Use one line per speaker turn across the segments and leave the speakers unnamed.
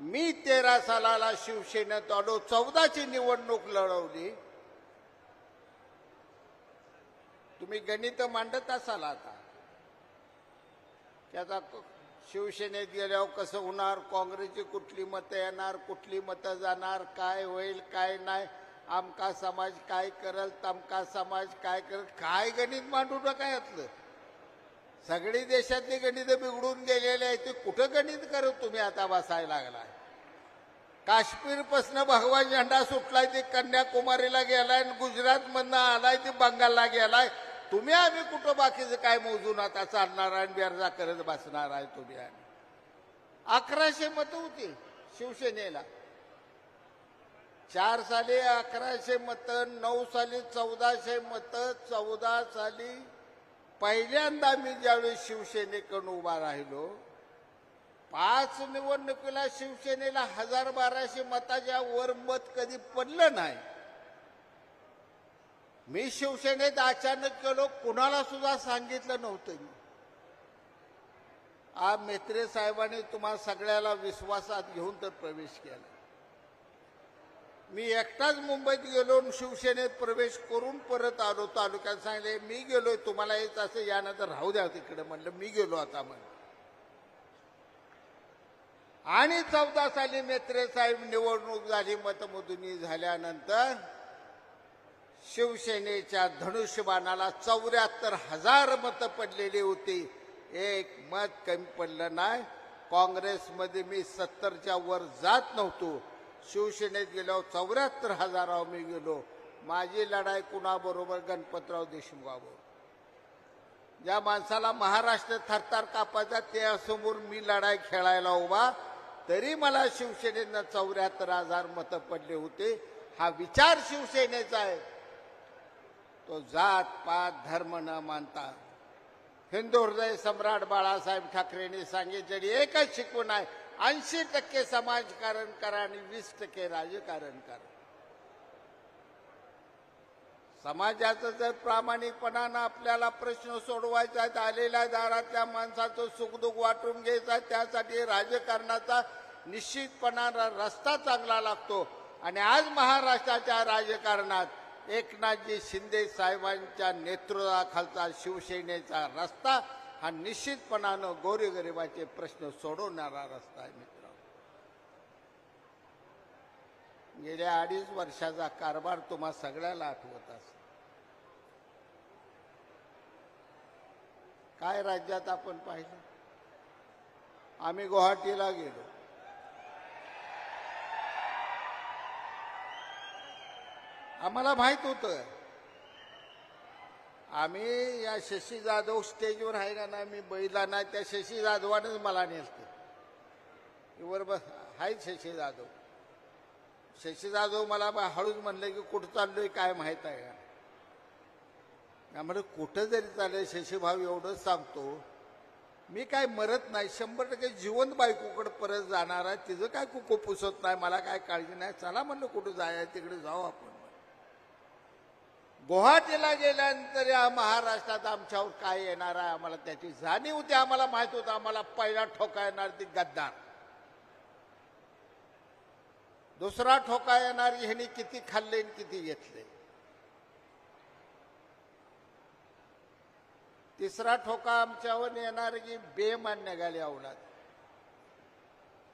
मी तेरा सालाला शिवसेनेत आलो चौदाची निवडणूक लढवली. तुम्ही गणित मांडत असाल आता. त्याचा शिवसेनेत गेल्यावर कसं होणार? काँग्रेसची कुठली मतं येणार? कुठली मतं जाणार? काय होईल काय नाही? आमका समाज काय करल तमका समाज काय करल? काय गणित मांडू नका यातलं. सगळी देशातली गणित बिघडून गेलेली आहे ते कुठं गणित करत तुम्ही आता बसायला लागलाय? काश्मीरपासनं भगवा झेंडा सुटलाय ते कन्याकुमारीला गेलाय गुजरात मधनं आलाय ते बंगालला गेलाय. तुम्ही आम्ही कुठं बाकीचं काय मोजून आता चालणार आणि बेरजा करत बसणार आहे तुम्ही आणि अकराशे मतं होती शिवसेनेला. चार साली अकराशे मतं नऊ साली चौदाशे मतं चौदा साली पहिल्यांदा मी ज्यावेळी शिवसेनेकडून उभा राहिलो पाच निवडणुकीला शिवसेनेला हजार बाराशे मताच्या वर मत कधी पडलं नाही. मी शिवसेनेत अचानक गेलो कुणाला सुद्धा सांगितलं नव्हतं मी. आ मेत्रे साहेबांनी तुम्हाला सगळ्याला विश्वासात घेऊन तर प्रवेश केला. मी एकटाच मुंबईत गेलो शिवसेनेत प्रवेश करून परत आलो. तालुक्यात सांगले मी गेलोय तुम्हाला येत असं यानंतर राहू द्या तिकडे. म्हणलं मी गेलो आता. म्हणलं. आणि चौदा साली मेत्रे साहेब निवडणूक झाली मतमोजणी झाल्यानंतर शिवसेनेच्या धनुष्यबाणाला चौऱ्याहत्तर हजार मतं पडलेली होती. एक मत कमी पडलं नाही. काँग्रेसमध्ये मी सत्तरच्या वर जात नव्हतो. शिवसेनेत गेल्यावर चौऱ्याहत्तर हजारावर मी गेलो. माझी लढाई कुणाबरोबर गणपतराव देशमुखाबरोबर ज्या माणसाला महाराष्ट्र थरथर कापायचा त्यासमोर मी लढाई खेळायला उभा. तरी मला शिवसेनेनं चौऱ्याहत्तर हजार मतं पडले होते. हा विचार शिवसेनेचा आहे. तो जात पात धर्म न मानता. हिंदू हृदय सम्राट बाळासाहेब ठाकरेंनी सांगितलेली एकच शिकवण आहे. ऐंशी टक्के समाजकारण करा आणि वीस टक्के राजकारण करा. समाजाचं जर प्रामाणिकपणानं आपल्याला प्रश्न सोडवायचा आहे आलेल्या दारातल्या माणसाचं सुखदुःख वाटून घ्यायचं आहे त्यासाठी राजकारणाचा निश्चितपणा रस्ता चांगला लागतो. आणि आज महाराष्ट्राच्या राजकारणात एकनाथजी शिंदे साहेबांच्या नेतृत्वाखालचा शिवसेनेचा रस्ता हा निश्चितपणानं गोरगरिबाचे प्रश्न सोडवणारा रस्ता आहे मित्र गेल्या अडीच वर्षाचा कारभार तुम्हा सगळ्याला आठवत असेल. काय राज्यात आपण पाहिलं? आम्ही गुवाहाटीला गेलो. आम्हाला माहीत होतं आम्ही या शशी जाधव स्टेजवर आहे का ना मी बैला नाही त्या शशी जाधवानेच मला नेलते. इवर बस आहेत शशी जाधव. शशी जाधव मला बा हळूच म्हणलं की कुठं चाललोय काय माहीत आहे का? म्हणजे कुठं जरी चाललंय शशीभाऊ एवढंच सांगतो. मी काय मरत नाही शंभर टक्के जिवंत बायकोकडे परत जाणार आहे तिचं काय कुको पुसत नाही मला काय काळजी नाही. चला म्हणलं कुठं जाय तिकडे जाऊ आपण. गुवाहाटीला गेल्यानंतर या महाराष्ट्रात आमच्यावर काय येणार आहे आम्हाला त्याची जाणीव होती आम्हाला माहीत होतं आम्हाला पहिला ठोका येणार ती गद्दार. दुसरा ठोका येणार ह्यानी किती खाल्ले आणि किती घेतले. तिसरा ठोका आमच्यावर येणार की बेमान्य गाली अवलाद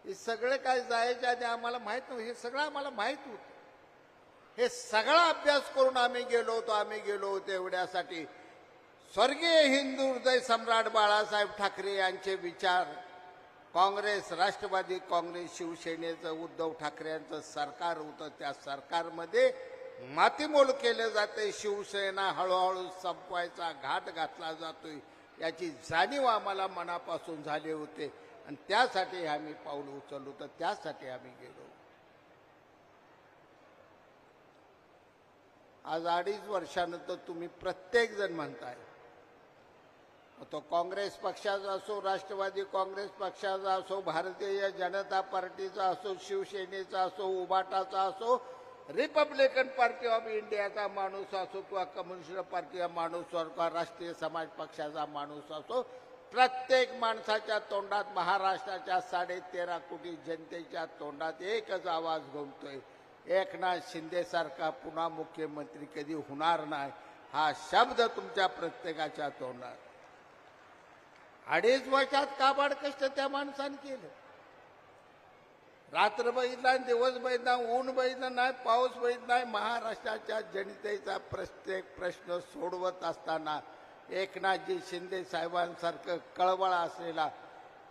हे सगळे काय जायचे आधी आम्हाला माहीत नव्हतं हे सगळं आम्हाला माहीत होतं. हे सगळा अभ्यास करून आम्ही गेलो होतो आम्ही गेलो होतो एवढ्यासाठी. स्वर्गीय हिंदू हृदय सम्राट बाळासाहेब ठाकरे यांचे विचार काँग्रेस राष्ट्रवादी काँग्रेस शिवसेनेचं उद्धव ठाकरे यांचं सरकार होतं. त्या सरकारमध्ये मातीमोल केलं जाते शिवसेना हळूहळू संपवायचा घाट घातला जातोय. याची जाणीव आम्हाला मनापासून झाली होते. आणि त्यासाठी आम्ही पाऊल उचललो तर त्यासाठी आम्ही गेलो आज अडीच वर्षानंतर तुम्ही प्रत्येक जण म्हणताय. तो काँग्रेस पक्षाचा असो राष्ट्रवादी काँग्रेस पक्षाचा असो भारतीय जनता पार्टीचा असो शिवसेनेचा असो उबाटाचा असो रिपब्लिकन पार्टी ऑफ इंडियाचा माणूस असो किंवा कम्युनिस्ट पार्टीचा माणूस असो किंवा राष्ट्रीय समाज पक्षाचा माणूस असो प्रत्येक माणसाच्या तोंडात महाराष्ट्राच्या साडे तेरा कोटी जनतेच्या तोंडात एकच आवाज घुमतोय. एकनाथ शिंदेसारखा पुन्हा मुख्यमंत्री कधी होणार नाही हा शब्द तुमच्या प्रत्येकाच्या तोंडात. अडीच वर्षात काबाड कष्ट त्या माणसाने केलं. रात्र बघितला दिवस बघितला ऊन बघितलं नाही पाऊस बघित नाही महाराष्ट्राच्या जनतेचा प्रत्येक प्रश्न सोडवत असताना एकनाथजी शिंदे साहेबांसारखं कळवळा असलेला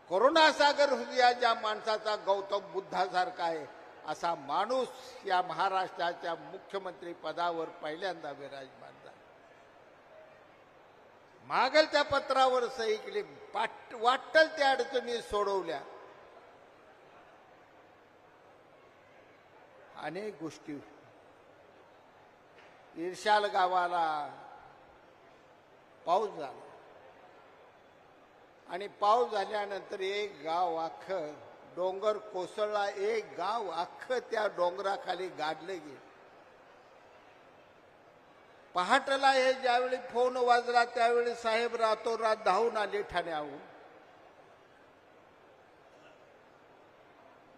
करुणासागर हृदया ज्या माणसाचा गौतम बुद्धासारखा आहे. असा माणूस या महाराष्ट्राच्या मुख्यमंत्री पदावर पहिल्यांदा विराजमान झाला. मागल त्या पत्रावर सही केली पाट वाटल त्या अडचणी सोडवल्या. अनेक गोष्टी. ईर्षाल गावाला पाऊस झाला. आणि पाऊस झाल्यानंतर एक गाव अख्खं डोंगर कोसळला एक गाव अख्खं त्या डोंगराखाली गाडलं गेलं. पहाटला हे ज्यावेळी फोन वाजला त्यावेळी साहेब रातोरात धावून आले ठाण्याहून.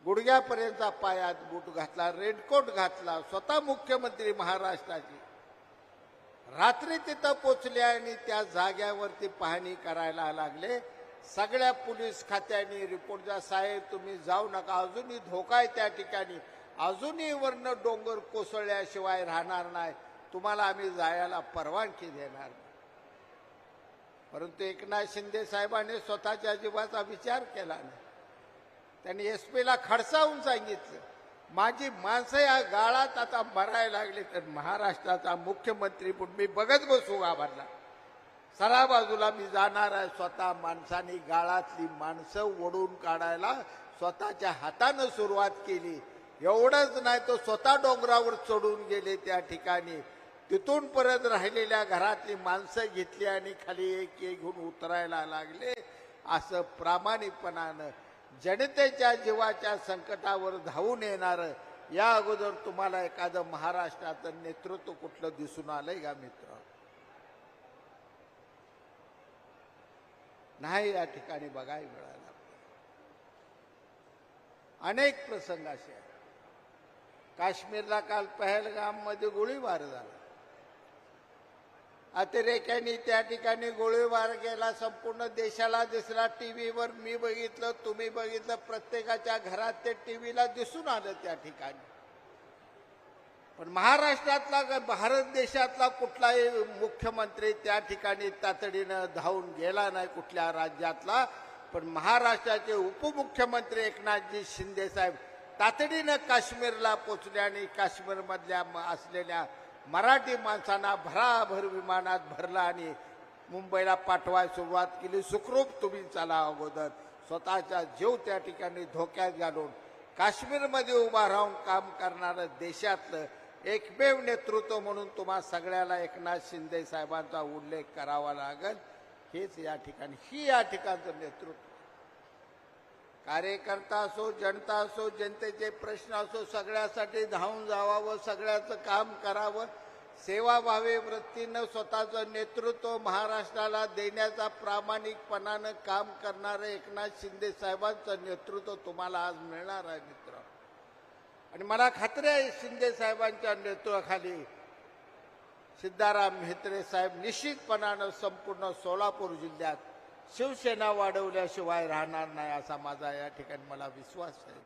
गुडघ्यापर्यंतचा पायात बूट घातला रेडकोट घातला स्वतः मुख्यमंत्री महाराष्ट्राचे. रात्री तिथं पोचले आणि त्या जाग्यावरती पाहणी करायला लागले. सगळ्या पोलीस खात्याने रिपोर्ट द्या. साहेब तुम्ही जाऊ नका. अजूनही धोका आहे त्या ठिकाणी. अजूनही वरनं डोंगर कोसळल्याशिवाय राहणार नाही. तुम्हाला आम्ही जायला परवानगी देणार नाही. परंतु एकनाथ शिंदे साहेबांनी स्वतःच्या जीवाचा विचार केला नाही. त्यांनी एस पीला खडसावून सांगितलं माझी माणसं या गाळात आता मरायला लागली तर महाराष्ट्राचा मुख्यमंत्री पण मी बघत बसू गाभारला सरा बाजूला मी जाणार आहे स्वतः माणसाने गाळातली माणसं ओढून काढायला स्वतःच्या हातानं सुरुवात केली. एवढंच नाही तो स्वतः डोंगरावर चढून गेले त्या ठिकाणी. तिथून परत राहिलेल्या घरातली माणसं घेतली आणि खाली एक एक घेऊन उतरायला लागले. असं प्रामाणिकपणानं जनतेच्या जीवाच्या संकटावर धावून येणार. या अगोदर तुम्हाला एखादं महाराष्ट्राचं नेतृत्व कुठलं दिसून आलंय का मित्र? नाही या ठिकाणी बघायला मिळालं. अनेक प्रसंग असे आहेत. काश्मीरला काल पहलगाममध्ये गोळीबार झाला. अतिरेक्यांनी त्या ठिकाणी गोळीबार केला संपूर्ण देशाला दिसला. टीव्हीवर मी बघितलं तुम्ही बघितलं प्रत्येकाच्या घरात ते टीव्हीला दिसून आलं त्या ठिकाणी. पण महाराष्ट्रातला ग- भारत देशातला कुठलाही मुख्यमंत्री त्या ठिकाणी तातडीनं धावून गेला नाही कुठल्या राज्यातला. पण महाराष्ट्राचे उपमुख्यमंत्री एकनाथजी शिंदे साहेब तातडीनं काश्मीरला पोचले आणि काश्मीरमधल्या म- असलेल्या मराठी माणसांना भराभर विमानात भरला आणि मुंबईला पाठवाय सुरुवात केली. सुखरूप तुम्ही चला अगोदर. स्वतःचा जीव त्या ठिकाणी धोक्यात घालून काश्मीरमध्ये उभा राहून काम करणारं देशातलं एकमेव नेतृत्व म्हणून तुम्हा सगळ्याला एकनाथ शिंदे साहेबांचा उल्लेख करावा लागेल. हेच या ठिकाणी ही या ठिकाणचं नेतृत्व. कार्यकर्ता असो जनता असो जनतेचे प्रश्न असो सगळ्यासाठी धावून जावावं सगळ्याचं काम करावं. सेवाभावी वृत्तीनं स्वतःचं नेतृत्व महाराष्ट्राला देण्याचा प्रामाणिकपणानं काम करणारं एकनाथ शिंदे साहेबांचं नेतृत्व तुम्हाला आज मिळणार आहे मित्र आणि मला खात्री आहे शिंदे साहेबांच्या नेतृत्वाखाली सिद्धाराम म्हेत्रे साहेब निश्चितपणानं संपूर्ण सोलापूर जिल्ह्यात शिवसेना वाढवल्याशिवाय राहणार नाही असा माझा या ठिकाणी मला विश्वास आहे.